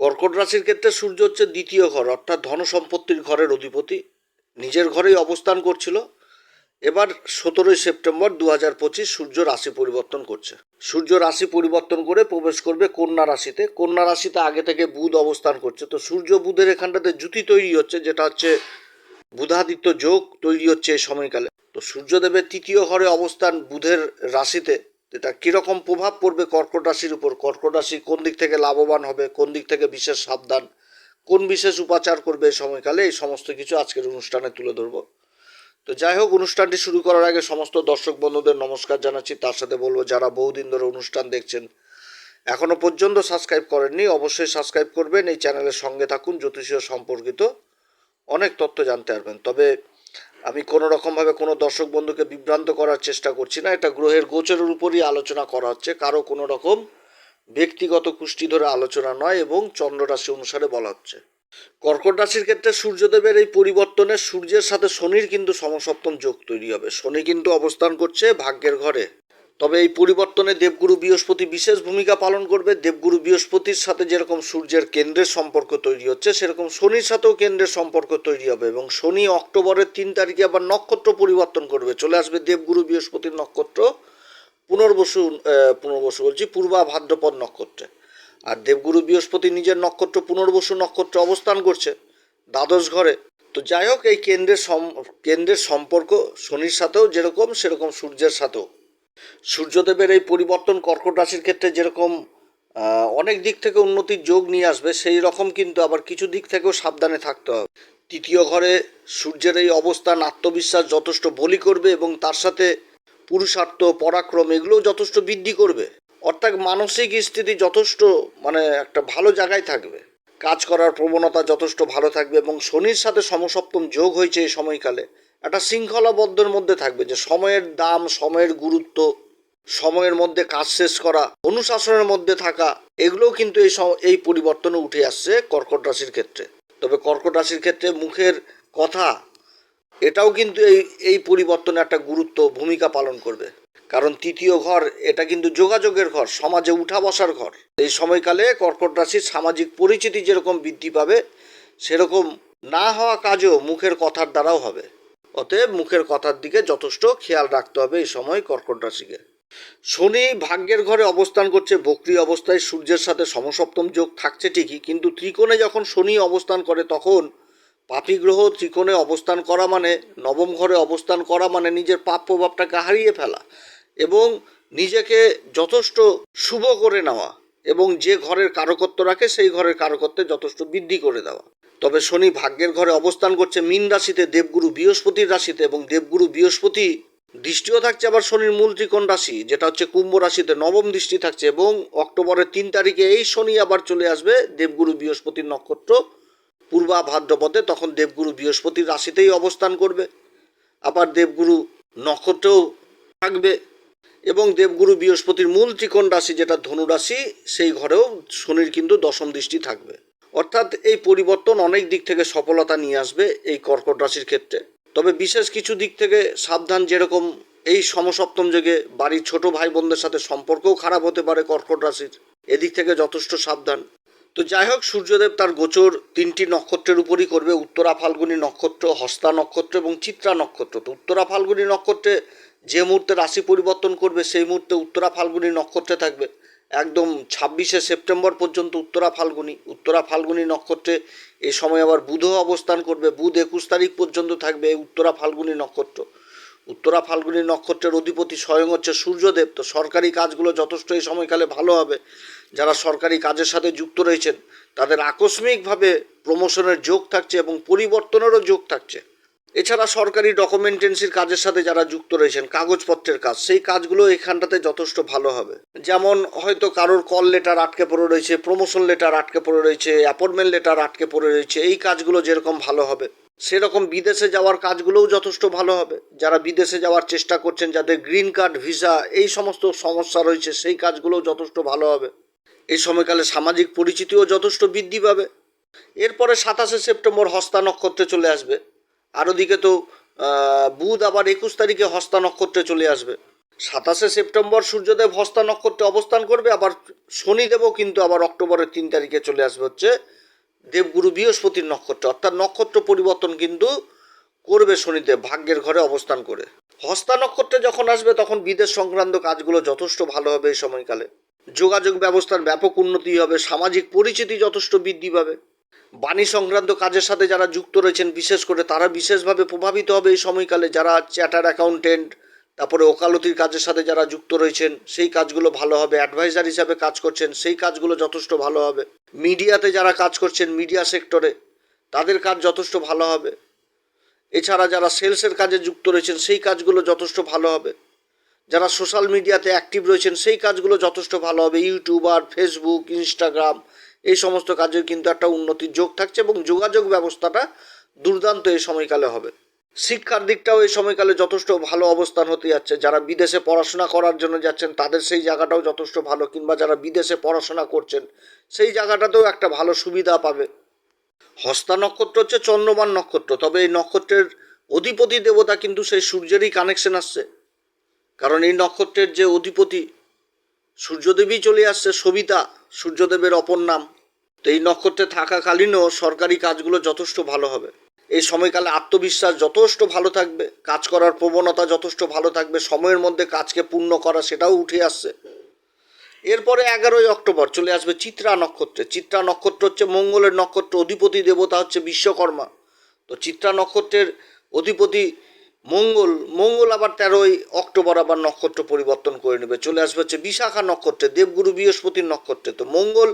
কর্কট রাশির ক্ষেত্রে সূর্য হচ্ছে দ্বিতীয় ঘর, অর্থাৎ ধন সম্পত্তির ঘরের অধিপতি। নিজের ঘরেই অবস্থান করছিল। এবার সতেরোই সেপ্টেম্বর দু হাজার পঁচিশ সূর্য রাশি পরিবর্তন করছে। সূর্য রাশি পরিবর্তন করে প্রবেশ করবে কন্যা রাশিতে। কন্যা রাশিতে আগে থেকে বুধ অবস্থান করছে। তো সূর্য বুধের এখানটাতে জুতি তৈরি হচ্ছে, যেটা হচ্ছে বুধাদিত্য যোগ তৈরি হচ্ছে এই সময়কালে। তো সূর্যদেবের তৃতীয় ঘরে অবস্থান বুধের রাশিতে। এটা কীরকম প্রভাব পড়বে কর্কট রাশির উপর? কর্কট রাশি কোন দিক থেকে লাভবান হবে? কোন দিক থেকে বিশেষ সাবধান? কোন বিশেষ উপাচার করবে এই সময়কালে? এই সমস্ত কিছু আজকের অনুষ্ঠানে তুলে ধরবো। তো যাই হোক, অনুষ্ঠানটি শুরু করার আগে সমস্ত দর্শক বন্ধুদের নমস্কার জানাচ্ছি। তার সাথে বলব, যারা বহুদিন ধরে অনুষ্ঠান দেখছেন, এখনও পর্যন্ত সাবস্ক্রাইব করেননি, অবশ্যই সাবস্ক্রাইব করবেন। এই চ্যানেলের সঙ্গে থাকুন, জ্যোতিষীয় সম্পর্কিত অনেক তথ্য জানতে পারবেন। তবে আমি কোনো রকমভাবে কোনো দর্শক বন্ধুকে বিভ্রান্ত করার চেষ্টা করছি না। এটা গ্রহের গোচরের উপরই আলোচনা করা হচ্ছে। কারও কোনো রকম ব্যক্তিগত কুষ্টি ধরে আলোচনা নয় এবং চন্দ্র রাশি অনুসারে বলা হচ্ছে। কর্কট রাশির ক্ষেত্রে সূর্যদেবের এই পরিবর্তনে সূর্যের সাথে শনির কিন্তু সমসপ্তম যোগ তৈরি হবে। শনি কিন্তু অবস্থান করছে ভাগ্যের ঘরে। তবে এই পরিবর্তনে দেবগুরু বৃহস্পতি বিশেষ ভূমিকা পালন করবে। দেবগুরু বৃহস্পতির সাথে যেরকম সূর্যের কেন্দ্রের সম্পর্ক তৈরি হচ্ছে, সেরকম শনির সাথেও কেন্দ্রের সম্পর্ক তৈরি হবে এবং শনি অক্টোবরের তিন তারিখে আবার নক্ষত্র পরিবর্তন করবে। চলে আসবে দেবগুরু বৃহস্পতির নক্ষত্র, পুনর্বসু পুনর্বসু বলছি, পূর্বা ভাদ্রপদ নক্ষত্রে। আর দেবগুরু বৃহস্পতি নিজের নক্ষত্র, পুনর্বসু নক্ষত্রে অবস্থান করছে দ্বাদশ ঘরে। তো যাই হোক, এই কেন্দ্রের কেন্দ্রের সম্পর্ক শনির সাথেও যেরকম, সেরকম সূর্যের সাথেও। সূর্যদেবের এই পরিবর্তন কর্কট রাশির ক্ষেত্রে যেরকম অনেক দিক থেকে উন্নতির যোগ নিয়ে আসবে, সেই রকম কিন্তু আবার কিছু দিক থেকেও সাবধানে থাকতে হবে। তৃতীয় ঘরে সূর্যের এই অবস্থান, আত্মবিশ্বাস যথেষ্ট বলি করবে এবং তার সাথে পুরুষার্থ, পরাক্রম এগুলোও যথেষ্ট বৃদ্ধি করবে। অর্থাৎ মানসিক স্থিতি যথেষ্ট মানে একটা ভালো জায়গায় থাকবে। কাজ করার প্রবণতা যথেষ্ট ভালো থাকবে এবং শনির সাথে সমসপ্তম যোগ হয়েছে এই সময়কালে। একটা শৃঙ্খলাবদ্ধের মধ্যে থাকবে যে সময়ের দাম, সময়ের গুরুত্ব, সময়ের মধ্যে কাজ শেষ করা, অনুশাসনের মধ্যে থাকা, এগুলোও কিন্তু এই এই পরিবর্তনে উঠে আসছে কর্কট রাশির ক্ষেত্রে। তবে কর্কট রাশির ক্ষেত্রে মুখের কথা, এটাও কিন্তু এই এই পরিবর্তনে একটা গুরুত্ব, ভূমিকা পালন করবে। কারণ তৃতীয় ঘর, এটা কিন্তু যোগাযোগের ঘর, সমাজে উঠা বসার ঘর। এই সময়কালে কর্কট রাশির সামাজিক পরিচিতি যেরকম বৃদ্ধি পাবে, সেরকম না হওয়া কাজও মুখের কথার দ্বারাও হবে। অতএব মুখের কথার দিকে যথেষ্ট খেয়াল রাখতে হবে এই সময় কর্কট রাশিকে। শনি ভাগ্যের ঘরে অবস্থান করছে, বক্রি অবস্থায় সূর্যের সাথে সমসপ্তম যোগ থাকছে ঠিকই, কিন্তু ত্রিকোণে যখন শনি অবস্থান করে তখন পাপী গ্রহ ত্রিকোণে অবস্থান করা মানে নবম ঘরে অবস্থান করা মানে নিজের পাপ প্রভাবটাকে হারিয়ে ফেলা এবং নিজেকে যথেষ্ট শুভ করে নেওয়া এবং যে ঘরের কারকত্ব রাখে সেই ঘরের কারকত্বে যথেষ্ট বৃদ্ধি করে দেওয়া। তবে শনি ভাগ্যের ঘরে অবস্থান করছে মীন রাশিতে, দেবগুরু বৃহস্পতির রাশিতে এবং দেবগুরু বৃহস্পতি দৃষ্টিও থাকছে আবার শনির মূল ত্রিকোণ রাশি, যেটা হচ্ছে কুম্ভ রাশিতে নবম দৃষ্টি থাকছে এবং অক্টোবরের তিন তারিখে এই শনি আবার চলে আসবে দেবগুরু বৃহস্পতির নক্ষত্র পূর্বা ভাদ্রপদে তখন দেবগুরু বৃহস্পতির রাশিতেই অবস্থান করবে। আবার দেবগুরু নক্ষত্রেও থাকবে এবং দেবগুরু বৃহস্পতির মূল ত্রিকোণ রাশি, যেটা ধনু রাশি, সেই ঘরেও শনির কিন্তু দশম দৃষ্টি থাকবে। অর্থাৎ এই পরিবর্তন অনেক দিক থেকে সফলতা নিয়ে আসবে এই কর্কট রাশির ক্ষেত্রে। তবে বিশেষ কিছু দিক থেকে সাবধান যেরকম এই সমসপ্তম যুগে বাড়ির ছোট ভাই বোনদের সাথে সম্পর্কও খারাপ হতে পারে কর্কট রাশির। এদিক থেকে যথেষ্ট সাবধান। তো যাই হোক, সূর্যদেব তার গোচর তিনটি নক্ষত্রের উপরই করবে। উত্তরা ফাল্গুনী নক্ষত্র, হস্তা নক্ষত্র এবং চিত্রা নক্ষত্র। তো উত্তরা ফাল্গুনী নক্ষত্রে যে মুহূর্তে রাশি পরিবর্তন করবে, সেই মুহূর্তে উত্তরা ফাল্গুনী নক্ষত্রে থাকবে। একদম ছাব্বিশে সেপ্টেম্বর পর্যন্ত উত্তরা ফাল্গুনি। উত্তরা ফাল্গুনি নক্ষত্রে এই সময় আবার বুধও অবস্থান করবে। বুধ একুশ তারিখ পর্যন্ত থাকবে উত্তরা ফাল্গুনি নক্ষত্র। উত্তরা ফাল্গুনি নক্ষত্রের অধিপতি স্বয়ং হচ্ছে সূর্যদেব। তো সরকারি কাজগুলো যথেষ্ট এই সময়কালে ভালো হবে। যারা সরকারি কাজের সাথে যুক্ত রয়েছেন, তাদের আকস্মিকভাবে প্রমোশনের যোগ থাকছে এবং পরিবর্তনেরও যোগ থাকছে। এছাড়া সরকারি ডকুমেন্টেন্সির কাজের সাথে যারা যুক্ত রয়েছেন, কাগজপত্রের কাজ, সেই কাজগুলো এখানটাতে যথেষ্ট ভালো হবে। যেমন হয়তো কারোর কল লেটার আটকে পড়ে রয়েছে প্রমোশন লেটার আটকে পড়ে রয়েছে অ্যাপয়েন্টমেন্ট লেটার আটকে পড়ে রয়েছে, এই কাজগুলো যেরকম ভালো হবে, সেরকম বিদেশে যাওয়ার কাজগুলোও যথেষ্ট ভালো হবে। যারা বিদেশে যাওয়ার চেষ্টা করছেন, যাদের গ্রিন কার্ড ভিসা এই সমস্ত সমস্যা রয়েছে, সেই কাজগুলোও যথেষ্ট ভালো হবে। এই সময়কালে সামাজিক পরিচিতিও যথেষ্ট বৃদ্ধি পাবে। এরপরে সাতাশে সেপ্টেম্বর হস্তা নক্ষত্রে চলে আসবে। আর ওদিকে তো বুধ আবার একুশ তারিখে হস্তা নক্ষত্রে চলে আসবে। সাতাশে সেপ্টেম্বর সূর্যদেব হস্তা নক্ষত্রে অবস্থান করবে, আবার শনিদেবও কিন্তু আবার অক্টোবরের তিন তারিখে চলে আসবে হচ্ছে দেবগুরু বৃহস্পতির নক্ষত্র। অর্থাৎ নক্ষত্র পরিবর্তন কিন্তু করবে শনিদেব ভাগ্যের ঘরে অবস্থান করে। হস্তা নক্ষত্রে যখন আসবে, তখন বিদেশ সংক্রান্ত কাজগুলো যথেষ্ট ভালো হবে এই সময়কালে। যোগাযোগ ব্যবস্থার ব্যাপক উন্নতি হবে, সামাজিক পরিচিতি যথেষ্ট বৃদ্ধি পাবে। বাণী সংক্রান্ত কাজের সাথে যারা যুক্ত রয়েছেন, বিশেষ করে তারা বিশেষভাবে প্রভাবিত হবে এই সময়কালে যারা চ্যাটার অ্যাকাউন্টেন্ট, তারপরে ওকালতির কাজের সাথে যারা যুক্ত রয়েছেন, সেই কাজগুলো ভালো হবে। অ্যাডভাইজার হিসাবে কাজ করছেন, সেই কাজগুলো যথেষ্ট ভালো হবে। মিডিয়াতে যারা কাজ করছেন, মিডিয়া সেক্টরে, তাদের কাজ যথেষ্ট ভালো হবে। এছাড়া যারা সেলসের কাজে যুক্ত রয়েছেন, সেই কাজগুলো যথেষ্ট ভালো হবে। যারা সোশ্যাল মিডিয়াতে অ্যাক্টিভ রয়েছেন, সেই কাজগুলো যথেষ্ট ভালো হবে। ইউটিউবার, ফেসবুক, ইনস্টাগ্রাম এই সমস্ত কাজের কিন্তু একটা উন্নতির যোগ থাকছে এবং যোগাযোগ ব্যবস্থাটা দুর্দান্ত এই সময়কালে হবে। শিক্ষার দিকটাও এই সময়কালে যথেষ্ট ভালো অবস্থান হতে যাচ্ছে। যারা বিদেশে পড়াশোনা করার জন্য যাচ্ছেন, তাদের সেই জায়গাটাও যথেষ্ট ভালো। কিংবা যারা বিদেশে পড়াশোনা করছেন, সেই জায়গাটাতেও একটা ভালো সুবিধা পাবে। হস্তা নক্ষত্র হচ্ছে চন্দ্রমান নক্ষত্র। তবে এই নক্ষত্রের অধিপতি দেবতা কিন্তু সেই সূর্যেরই কানেকশন আসছে। কারণ এই নক্ষত্রের যে অধিপতি সূর্যদেবী চলে আসছে, সবিতা, সূর্যদেবের অপর নাম। তো এই নক্ষত্রে থাকাকালীনও সরকারি কাজগুলো যথেষ্ট ভালো হবে। এই সময়কালে আত্মবিশ্বাস যথেষ্ট ভালো থাকবে, কাজ করার প্রবণতা যথেষ্ট ভালো থাকবে, সময়ের মধ্যে কাজকে পূর্ণ করা সেটাও উঠে আসছে। এরপরে এগারোই অক্টোবর চলে আসবে চিত্রা নক্ষত্রে। চিত্রা নক্ষত্র হচ্ছে মঙ্গলের নক্ষত্র, অধিপতি দেবতা হচ্ছে বিশ্বকর্মা। তো চিত্রা নক্ষত্রের অধিপতি মঙ্গল মঙ্গল আবার তেরোই অক্টোবর আবার নক্ষত্র পরিবর্তন করে নেবে। চলে আসবে হচ্ছে বিশাখা নক্ষত্রে, দেবগুরু বৃহস্পতির নক্ষত্রে। তো মঙ্গল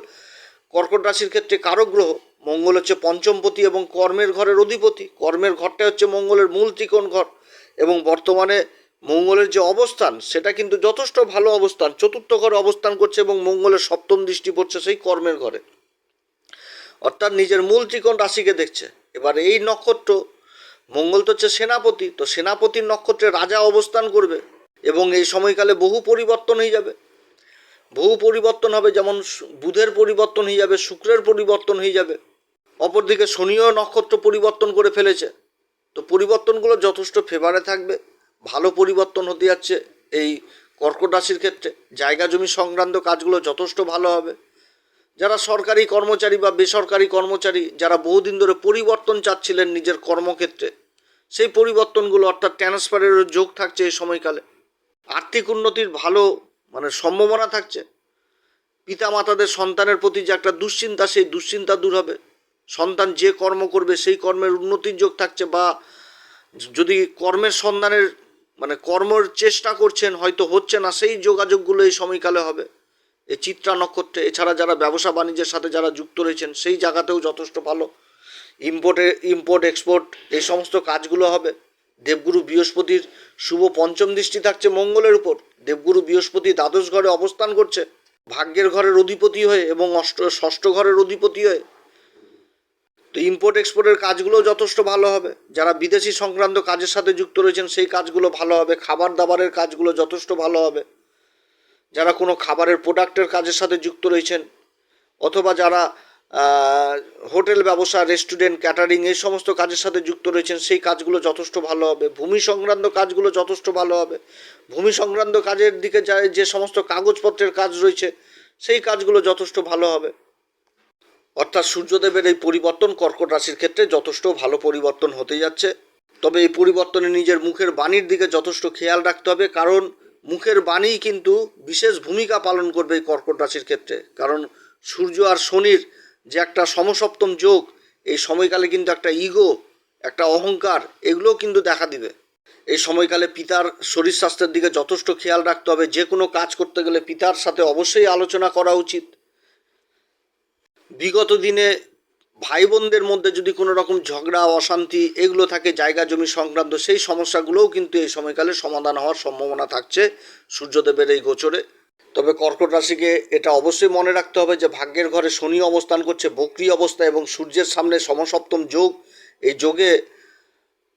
কর্কট রাশির ক্ষেত্রে কারক গ্রহ মঙ্গল হচ্ছে পঞ্চমপতি এবং কর্মের ঘরের অধিপতি। কর্মের ঘরটা হচ্ছে মঙ্গলের মূল ত্রিকোণ ঘর এবং বর্তমানে মঙ্গলের যে অবস্থান, সেটা কিন্তু যথেষ্ট ভালো অবস্থান, চতুর্থ ঘরে অবস্থান করছে এবং মঙ্গলের সপ্তম দৃষ্টি পড়ছে সেই কর্মের ঘরে। অর্থাৎ নিজের মূল ত্রিকোণ রাশিকে দেখছে। এবার এই নক্ষত্র, মঙ্গল তো হচ্ছে সেনাপতি, তো সেনাপতির নক্ষত্রে রাজা অবস্থান করবে এবং এই সময়কালে বহু পরিবর্তন হয়ে যাবে। বহু পরিবর্তন হবে, যেমন বুধের পরিবর্তন হয়ে যাবে, শুক্রের পরিবর্তন হয়ে যাবে। অপরদিকে শনিও নক্ষত্র পরিবর্তন করে ফেলেছে। তো পরিবর্তনগুলো যথেষ্ট ফেভারে থাকবে, ভালো পরিবর্তন হতে যাচ্ছে এই কর্কট রাশির ক্ষেত্রে। জায়গা জমি সংক্রান্ত কাজগুলো যথেষ্ট ভালো হবে। যারা সরকারি কর্মচারী বা বেসরকারি কর্মচারী, যারা বহুদিন ধরে পরিবর্তন চাচ্ছিলেন নিজের কর্মক্ষেত্রে, সেই পরিবর্তনগুলো অর্থাৎ ট্রান্সফারেরও যোগ থাকছে এই সময়কালে। আর্থিক উন্নতির ভালো মানে সম্ভাবনা থাকছে। পিতামাতাদের সন্তানের প্রতি যে একটা দুশ্চিন্তা, সেই দুশ্চিন্তা দূর হবে। সন্তান যে কর্ম করবে, সেই কর্মের উন্নতির যোগ থাকছে বা যদি কর্মের সন্ধানের মানে কর্মের চেষ্টা করছেন, হয়তো হচ্ছে না, সেই যোগাযোগগুলো এই সময়কালে হবে। এই চিত্রা নক্ষত্রে, এছাড়া যারা ব্যবসা বাণিজ্যের সাথে যারা যুক্ত রয়েছেন, সেই জায়গাতেও যথেষ্ট ভালো। ইম্পোর্টে, ইম্পোর্ট, এক্সপোর্ট, এই সমস্ত কাজগুলো হবে। দেবগুরু বৃহস্পতির শুভ পঞ্চম দৃষ্টি থাকছে মঙ্গলের উপর। দেবগুরু বৃহস্পতি দ্বাদশ ঘরে অবস্থান করছে। ভাগ্যের ঘরের অধিপতি হয়ে এবং অষ্ট, ষষ্ঠ ঘরের অধিপতি হয়ে। তো ইম্পোর্ট এক্সপোর্টের কাজগুলো যথেষ্ট ভালো হবে। যারা বিদেশি সংক্রান্ত কাজের সাথে যুক্ত রয়েছেন, সেই কাজগুলো ভালো হবে। খাবার দাবারের কাজগুলো যথেষ্ট ভালো হবে। যারা কোনো খাবারের প্রোডাক্টের কাজের সাথে যুক্ত রয়েছেন, অথবা যারা হোটেল ব্যবসা, রেস্টুরেন্ট, ক্যাটারিং, এই সমস্ত কাজের সাথে যুক্ত রয়েছেন, সেই কাজগুলো যথেষ্ট ভালো হবে। ভূমি সংক্রান্ত কাজগুলো যথেষ্ট ভালো হবে। ভূমি সংক্রান্ত কাজের দিকে যা যে সমস্ত কাগজপত্রের কাজ রয়েছে, সেই কাজগুলো যথেষ্ট ভালো হবে। অর্থাৎ সূর্যদেবের এই পরিবর্তন কর্কট রাশির ক্ষেত্রে যথেষ্ট ভালো পরিবর্তন হতে যাচ্ছে। তবে এই পরিবর্তনে নিজের মুখের বাণীর দিকে যথেষ্ট খেয়াল রাখতে হবে, কারণ মুখের বাণী কিন্তু বিশেষ ভূমিকা পালন করবে এই কর্কট রাশির ক্ষেত্রে। কারণ সূর্য আর শনির যে একটা সমসপ্তম যোগ, এই সময়কালে কিন্তু একটা ইগো, একটা অহংকার, এগুলোও কিন্তু দেখা দিবে। এই সময়কালে পিতার শরীর স্বাস্থ্যের দিকে যথেষ্ট খেয়াল রাখতে হবে, যে কোনো কাজ করতে গেলে পিতার সাথে অবশ্যই আলোচনা করা উচিত। বিগত দিনে ভাই বোনদের মধ্যে যদি কোনো রকম ঝগড়া, অশান্তি এগুলো থাকে, জায়গা জমি সংক্রান্ত, সেই সমস্যাগুলোও কিন্তু এই সময়কালে সমাধান হওয়ার সম্ভাবনা থাকছে সূর্যদেবের এই গোচরে। তবে কর্কট রাশিকে এটা অবশ্যই মনে রাখতে হবে যে ভাগ্যের ঘরে শনি অবস্থান করছে, বক্রি অবস্থা এবং সূর্যের সামনে সমসপ্তম যোগ। এই যোগে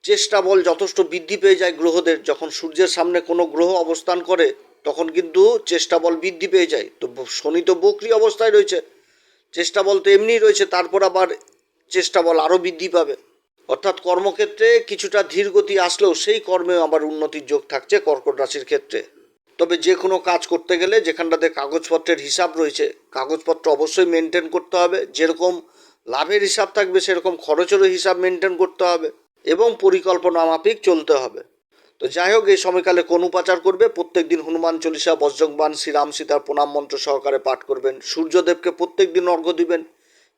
চেষ্টা বল যথেষ্ট বৃদ্ধি পেয়ে যায় গ্রহদের। যখন সূর্যের সামনে কোনো গ্রহ অবস্থান করে, তখন কিন্তু চেষ্টা বল বৃদ্ধি পেয়ে যায়। তো শনি তো বক্রি অবস্থায় রয়েছে, চেষ্টা বল তো এমনিই রয়েছে, তারপর আবার চেষ্টা বল আরও বৃদ্ধি পাবে। অর্থাৎ কর্মক্ষেত্রে কিছুটা ধীরগতি আসলেও সেই কর্মে আবার উন্নতির যোগ থাকছে কর্কট রাশির ক্ষেত্রে। তবে যে কোনো কাজ করতে গেলে যেখানটাতে কাগজপত্রের হিসাব রয়েছে, কাগজপত্র অবশ্যই মেনটেন করতে হবে। যেরকম লাভের হিসাব থাকবে, সেরকম খরচেরও হিসাব মেনটেন করতে হবে এবং পরিকল্পনা মাফিক চলতে হবে। তো যাই হোক, এই সময়কালে কোন উপাচার করবে? প্রত্যেক দিন হনুমান চল্লিশা বজ্রংবান শ্রীরাম সীতার প্রণাম মন্ত্র সহকারে পাঠ করবেন। সূর্যদেবকে প্রত্যেক দিন অর্ঘ্য দিবেন।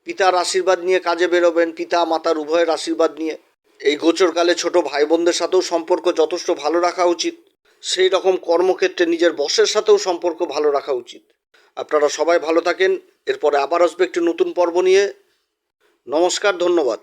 পিতার আশীর্বাদ নিয়ে কাজে বেরোবেন, পিতা, মাতার উভয়ের আশীর্বাদ নিয়ে। এই গোচরকালে ছোট ভাই বোনদের সাথেও সম্পর্ক যথেষ্ট ভালো রাখা উচিত। সেই রকম কর্মক্ষেত্রে নিজের বসের সাথেও সম্পর্ক ভালো রাখা উচিত। আপনারা সবাই ভালো থাকেন, এরপরে আবার আসবে একটি নতুন পর্ব নিয়ে। নমস্কার, ধন্যবাদ।